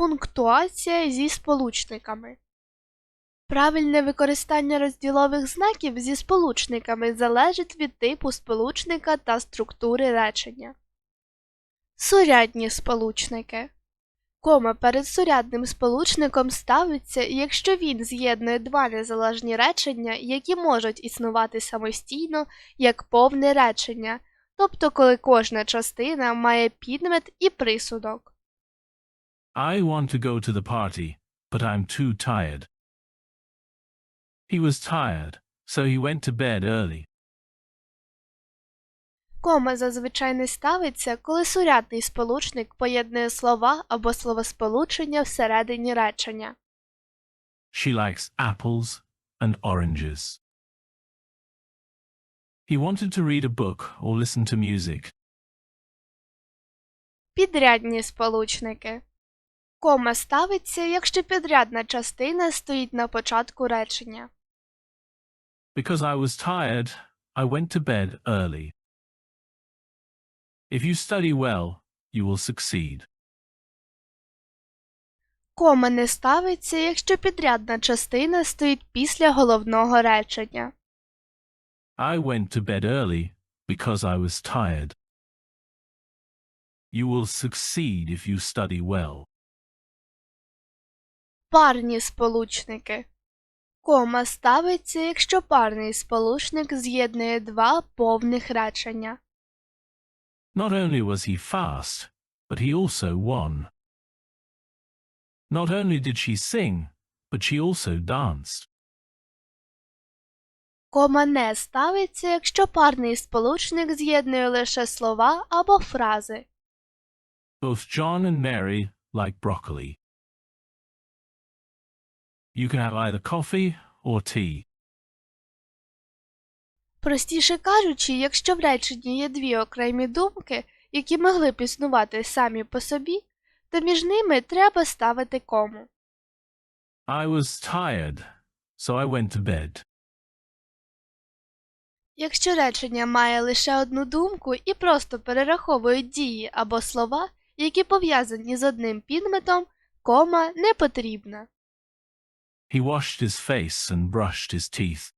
Пунктуація зі сполучниками. Правильне використання розділових знаків зі сполучниками залежить від типу сполучника та структури речення. Сурядні сполучники. Кома перед сурядним сполучником ставиться, якщо він з'єднує два незалежні речення, які можуть існувати самостійно як повне речення, тобто коли кожна частина має підмет і присудок. I want to go to the party, but I'm too tired. He was tired, so he went to bed early. Кома зазвичай не ставиться, коли сурядний сполучник поєднує слова або словосполучення всередині речення. She likes apples and oranges. He wanted to read a book or listen to music. Підрядні сполучники. Кома ставиться, якщо підрядна частина стоїть на початку речення. Because I was tired, I went to bed early. If you study well, you will succeed. Кома не ставиться, якщо підрядна частина стоїть після головного речення. I went to bed early because I was tired. You will succeed if you study well. Парні сполучники. Кома ставиться, якщо парний сполучник з'єднує два повних речення. Not only was he fast, but he also won. Not only did she sing, but she also danced. Кома не ставиться, якщо парний сполучник з'єднує лише слова або фрази. Both John and Mary like broccoli. You can have either coffee or tea. Простіше кажучи, якщо в реченні є дві окремі думки, які могли б існувати самі по собі, то між ними треба ставити кому. I was tired, so I went to bed. Якщо речення має лише одну думку і просто перераховують дії або слова, які пов'язані з одним підметом, кома не потрібна. He washed his face and brushed his teeth.